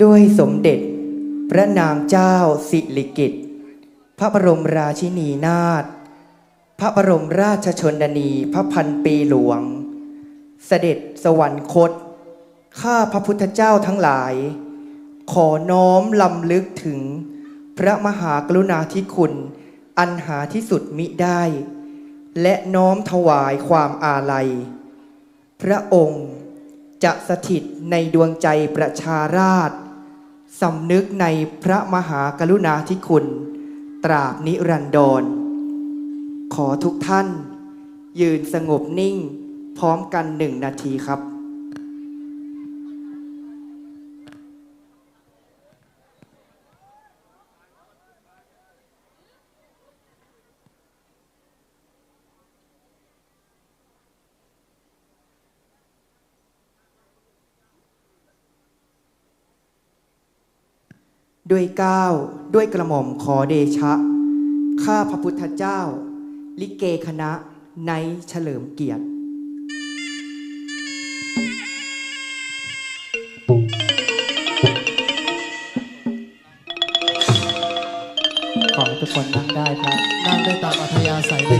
ด้วยสมเด็จ พระนางเจ้าสิริกิติ์พระบรมราชินีนาถพระบรมราชชนนีพระพันปีหลวง เสด็จสวรรคต ข้าพระพุทธเจ้าทั้งหลาย ขอน้อมลำลึกถึง พระมหากรุณาธิคุณ อันหาที่สุดมิได้ และน้อมถวายความอาลัย พระองค์จะสถิตในดวงใจประชาราษฎร สำนึกในพระมหากรุณาธิคุณ ตราบนิรันดร ขอทุกท่าน ยืนสงบนิ่ง พร้อมกันหนึ่งนาทีครับ ด้วยเก้าวด้วยกระหม่อมขอเดชะ ข้าพระพุทธเจ้า ลิเกคณะไนเฉลิมเกียรติ ขอให้ทุกคนนั่งได้ครับ นั่งได้ตามอัธยาศัย